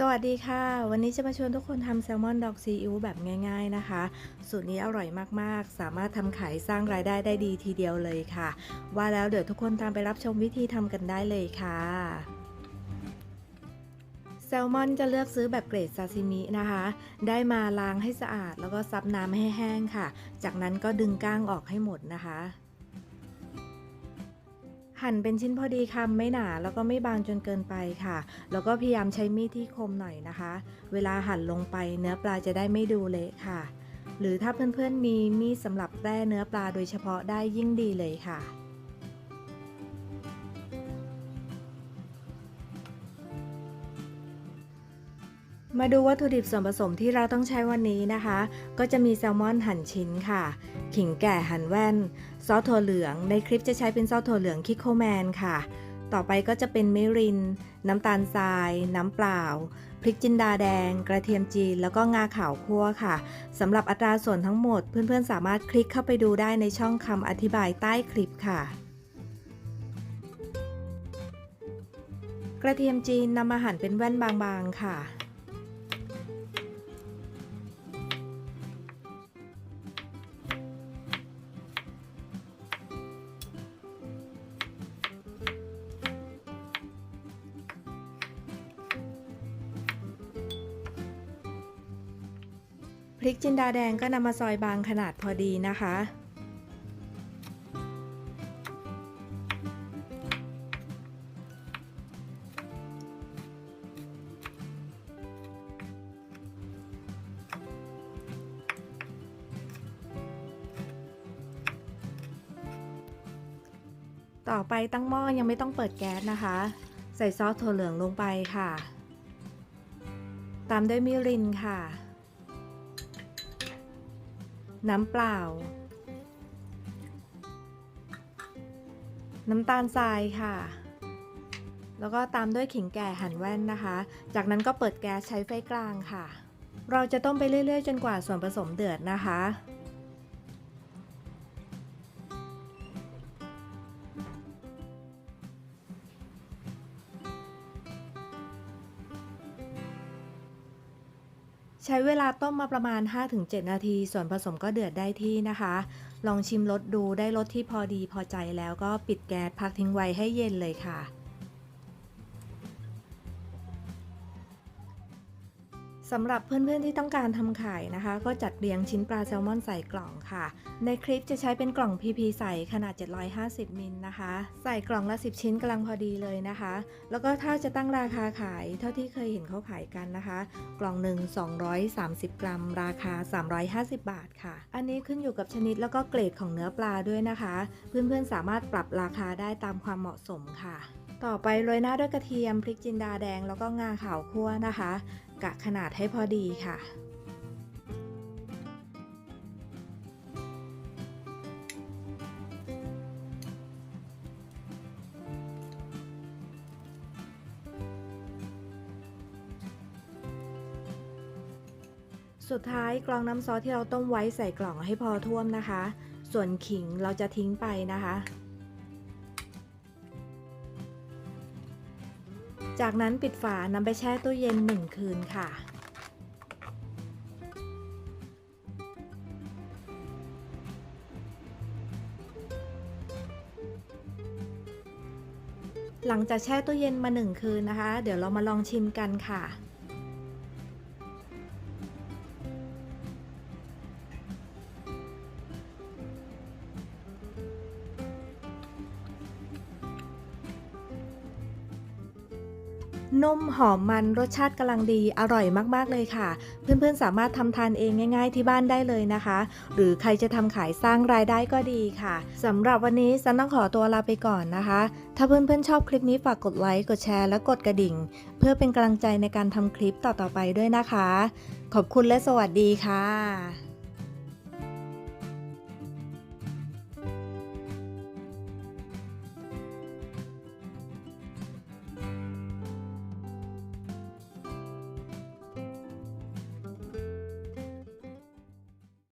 สวัสดีค่ะ วันนี้จะมาชวนทุกคนทำแซลมอนดอกซีอิ๊วแบบง่าย ๆนะคะ สูตรนี้อร่อยมากๆ สามารถทำขายสร้างรายได้ได้ดีทีเดียวเลยค่ะ ว่าแล้วเดี๋ยวทุกคนตามไปรับชมวิธีทำกันได้เลยค่ะแซลมอนจะเลือกซื้อแบบเกรดซาซิมินะคะ ได้มาล้างให้สะอาดแล้วก็ซับน้ำให้แห้งค่ะ จากนั้นก็ดึงก้างออกให้หมดนะคะ หั่นเป็นชิ้นพอดีคำไม่หนาแล้วก็ไม่บางจนเกินไปค่ะ แล้วก็พยายามใช้มีดที่คมหน่อยนะคะ เวลาหั่นลงไปเนื้อปลาจะได้ไม่ดูเละค่ะ หรือถ้าเพื่อนๆมีมีดสำหรับแต้เนื้อปลาโดยเฉพาะได้ยิ่งดีเลยค่ะ มาดูวัตถุดิบส่วนผสมที่เราต้องใช้วันนี้นะคะ ก็จะมีแซลมอนหั่นชิ้นค่ะ ขิงแก่หั่นแว่น ซอสถั่วเหลือง ในคลิปจะใช้เป็นซอสถั่วเหลืองคิโคแมนค่ะ ต่อไปก็จะเป็นมิริน น้ำตาลทราย น้ำเปล่า พริกจินดาแดง กระเทียมจีน แล้วก็งาขาวคั่วค่ะสำหรับอัตราส่วนทั้งหมด เพื่อนๆ สามารถคลิกเข้าไปดูได้ในช่องคำอธิบายใต้คลิปค่ะกระเทียมจีนนำมาหั่นเป็นแว่นบางๆ ค่ะ ริกจินดาแดงก็นำมาซอยบางขนาดพอดีนะคะ ต่อไปตั้งหม้อยังไม่ต้องเปิดแก๊สนะคะ ใส่ซอสถั่วเหลืองลงไปค่ะ ตามด้วยมิรินค่ะ น้ำเปล่า น้ำตาลทรายค่ะ แล้วก็ตามด้วยขิงแก่หั่นแว่นนะคะ จากนั้นก็เปิดแก๊สใช้ไฟกลางค่ะ เราจะต้มไปเรื่อยๆ จนกว่าส่วนผสมเดือดนะคะ ใช้เวลาต้มมาประมาณ 5-7 นาที ส่วนผสมก็เดือดได้ที่นะคะ ลองชิมรสดูได้รสที่พอดีพอใจแล้วก็ปิดแก๊สพักทิ้งไว้ให้เย็นเลยค่ะ สำหรับเพื่อนๆที่ต้องการทำขายนะคะ ก็จัดเรียงชิ้นปลาแซลมอนใส่กล่องค่ะ ในคลิปจะใช้เป็นกล่อง PP ใส่ขนาด 750มิลนะคะ ใส่กล่องละ 10 ชิ้นกำลังพอดีเลยนะคะ แล้วก็ถ้าจะตั้งราคาขายเท่าที่เคยเห็นเขาขายกันนะคะ กล่องหนึ่ง230 กรัม ราคา 350 บาทค่ะ อันนี้ขึ้นอยู่กับชนิดแล้วก็เกรดของเนื้อปลาด้วยนะคะ เพื่อนๆสามารถปรับราคาได้ตามความเหมาะสมค่ะ ต่อไปโรยหน้าด้วยกระเทียมพริกจินดาแดงแล้วก็งาขาวคั่วนะคะ กะขนาดให้พอดีค่ะ สุดท้ายกรองน้ำซอสที่เราต้มไว้ใส่กล่องให้พอท่วมนะคะ ส่วนขิงเราจะทิ้งไปนะคะ จากนั้นปิดฝานำไปแช่ตู้เย็น 1 คืนค่ะหลังจากแช่ตู้เย็นมา 1 คืนนะคะ เดี๋ยวเรามาลองชิมกันค่ะ นุ่มหอมมันรสชาติกำลังดีอร่อยมากๆเลยค่ะ เพื่อนๆสามารถทำทานเองง่าย ๆ ที่บ้านได้เลยนะคะ หรือใครจะทำขายสร้างรายได้ก็ดีค่ะสำหรับวันนี้ซันต้องขอตัวลาไปก่อนนะคะ ถ้าเพื่อนๆชอบคลิปนี้ฝากกดไลค์กดแชร์และกดกระดิ่ง เพื่อเป็นกำลังใจในการทำคลิปต่อๆไปด้วยนะคะ ขอบคุณและสวัสดีค่ะ